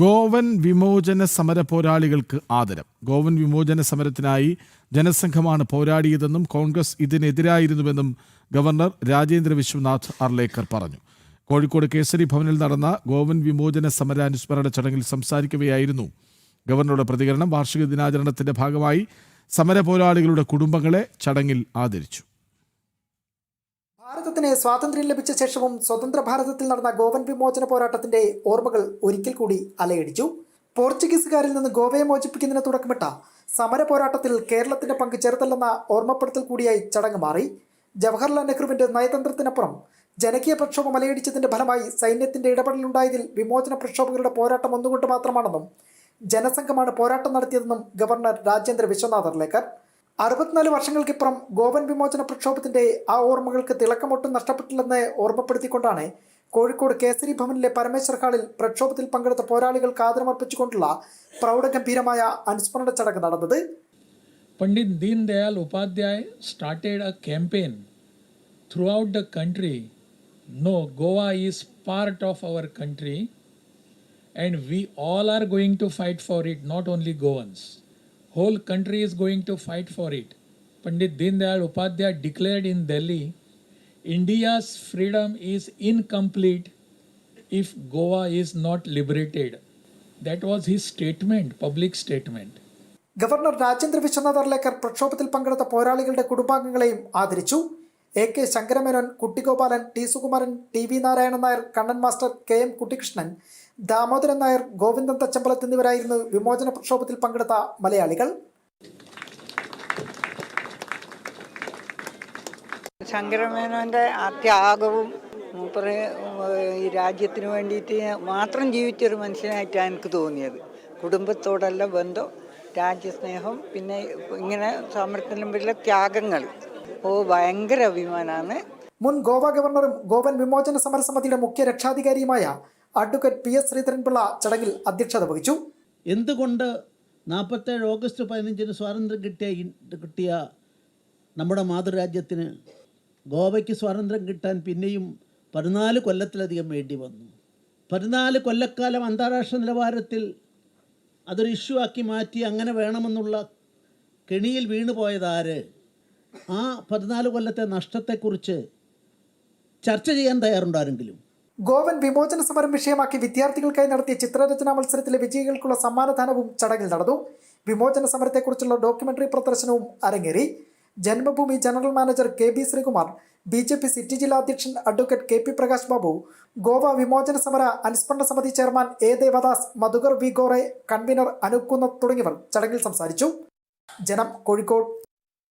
ഗോവൻ വിമോചന സമര പോരാളികൾക്ക് ആദരം. ഗോവൻ വിമോചന സമരത്തിനായി ജനസംഘമാണ് പോരാടിയതെന്നും കോൺഗ്രസ് ഇതിനെതിരായിരുന്നുവെന്നും ഗവർണർ രാജേന്ദ്ര വിശ്വനാഥ് അർലേക്കർ പറഞ്ഞു. കോഴിക്കോട് കേസരി ഭവനിൽ നടന്ന ഗോവൻ വിമോചന സമര അനുസ്മരണ ചടങ്ങിൽ സംസാരിക്കുകയായിരുന്നു ഗവർണറുടെ പ്രതികരണം വാർഷിക ദിനാചരണത്തിന്റെ ഭാഗമായി സമര പോരാളികളുടെ കുടുംബങ്ങളെ ചടങ്ങിൽ ആദരിച്ചു. ഭാരതത്തിന് സ്വാതന്ത്ര്യം ലഭിച്ച ശേഷവും സ്വതന്ത്ര ഭാരതത്തിൽ നടന്ന ഗോവൻ വിമോചന പോരാട്ടത്തിന്റെ ഓർമ്മകൾ ഒരിക്കൽ കൂടി അലയടിച്ചു. പോർച്ചുഗീസുകാരിൽ നിന്ന് ഗോവയെ മോചിപ്പിക്കുന്നതിന് തുടക്കമിട്ട സമര പോരാട്ടത്തിൽ കേരളത്തിന്റെ പങ്ക് ചെറുതല്ലെന്ന ഓർമ്മപ്പെടുത്തൽ കൂടിയായി ചടങ്ങ് മാറി. ജവഹർലാൽ നെഹ്റുവിന്റെ നയതന്ത്രത്തിനപ്പുറം ജനകീയ പ്രക്ഷോഭം അലയടിച്ചതിന്റെ ഫലമായി സൈന്യത്തിന്റെ ഇടപെടലുണ്ടായതിൽ വിമോചന പ്രക്ഷോഭകരുടെ പോരാട്ടം ഒന്നുകൊണ്ട് മാത്രമാണെന്നും ജനസംഘമാണ് പോരാട്ടം നടത്തിയതെന്നും ഗവർണർ രാജേന്ദ്ര വിശ്വനാഥ് അർലേക്കർ അറുപത്തിനാല് വർഷങ്ങൾക്കിപ്പുറം ഗോവൻ വിമോചന പ്രക്ഷോഭത്തിന്റെ ആ ഓർമ്മകൾക്ക് തിളക്കമൊട്ടും നഷ്ടപ്പെട്ടില്ലെന്ന് ഓർമ്മപ്പെടുത്തിക്കൊണ്ടാണ് കോഴിക്കോട് കേസരി ഭവനിലെ പരമേശ്വർ ഹാളിൽ പ്രക്ഷോഭത്തിൽ പങ്കെടുത്ത പോരാളികൾക്ക് ആദരമർപ്പിച്ചുകൊണ്ടുള്ള പ്രൗഢഗംഭീരമായ അനുസ്മരണ ചടങ്ങ് നടന്നത് Pandit Deen Dayal Upadhyay started a campaign throughout the country no Goa is part of our country and we all are going to fight for it not only Goans. Whole country is going to fight for it. Pandit Dindayal Dayal Upadhyay declared in Delhi, India's freedom is incomplete if Goa is not liberated. That was his statement, public statement. Governor Rajendra Vishwanath Arlekar പ്രക്ഷോഭത്തിൽ പങ്കെടുത്ത പോരാളികളുടെ കുടുംബാംഗങ്ങളെയും ആദരിച്ചു A K Sankaramenon Kuttigopalan T Sukumaran T V Narayanan Nair Kannan master K M Kuttikrishnan Damodaran Nair Govindan Thachampalath എന്നിവരായിരുന്നു വിമോചന പ്രക്ഷോഭത്തിൽ പങ്കെടുത്ത മലയാളികൾ. ശങ്കരമേനോന്റെ ആത്യാഗവും ത്യാഗവും മൂപ്പറ് ഈ രാജ്യത്തിന് വേണ്ടിയിട്ട് മാത്രം ജീവിച്ചൊരു മനുഷ്യനായിട്ടാണ് എനിക്ക് തോന്നിയത്. കുടുംബത്തോടല്ല ബന്ധം രാജ്യസ്നേഹം പിന്നെ ഇങ്ങനെ സമരത്തിന് മുമ്പിലുള്ള ത്യാഗങ്ങൾ ഓ ഭയങ്കര അഭിമാനമാണ് മുൻ ഗോവ ഗവർണറും ഗോവൻ വിമോചന സമരസമിതിയുടെ മുഖ്യ രക്ഷാധികാരിയുമായ അഡ്വക്കേറ്റ് പി എസ് ശ്രീധരൻപിള്ള ചടങ്ങിൽ അധ്യക്ഷത വഹിച്ചു. എന്തുകൊണ്ട് നാൽപ്പത്തേഴ് ഓഗസ്റ്റ് പതിനഞ്ചിന് സ്വാതന്ത്ര്യം കിട്ടിയ കിട്ടിയ നമ്മുടെ മാതൃരാജ്യത്തിന് ഗോവയ്ക്ക് സ്വാതന്ത്ര്യം കിട്ടാൻ പിന്നെയും പതിനാല് കൊല്ലത്തിലധികം വേണ്ടി വന്നു. പതിനാല് കൊല്ലക്കാലം അന്താരാഷ്ട്ര നിലവാരത്തിൽ അതൊരു ഇഷ്യൂ ആക്കി മാറ്റി അങ്ങനെ വേണമെന്നുള്ള കെണിയിൽ വീണുപോയതാര് ആ പതിനാല് കൊല്ലത്തെ നഷ്ടത്തെക്കുറിച്ച് ചർച്ച ചെയ്യാൻ തയ്യാറുണ്ടോ ആരെങ്കിലും? ഗോവൻ വിമോചന സമരം വിഷയമാക്കി വിദ്യാർത്ഥികൾക്കായി നടത്തിയ ചിത്രരചനാ മത്സരത്തിലെ വിജയികൾക്കുള്ള സമ്മാനദാനവും ചടങ്ങിൽ നടന്നു. വിമോചന സമരത്തെക്കുറിച്ചുള്ള ഡോക്യുമെന്ററി പ്രദർശനവും അരങ്ങേറി. Janmabhumi general manager K B Sreekumar B J P city ജില്ലാ അധ്യക്ഷൻ advocate K P Prakash Babu Goa വിമോചന സമര അനുസ്മരണ സമിതി chairman A Devadas Madhukar V Gore convener Anoop Kunnath തുടങ്ങിയവർ ചടങ്ങിൽ സംസാരിച്ചു. ജനം കോഴിക്കോട്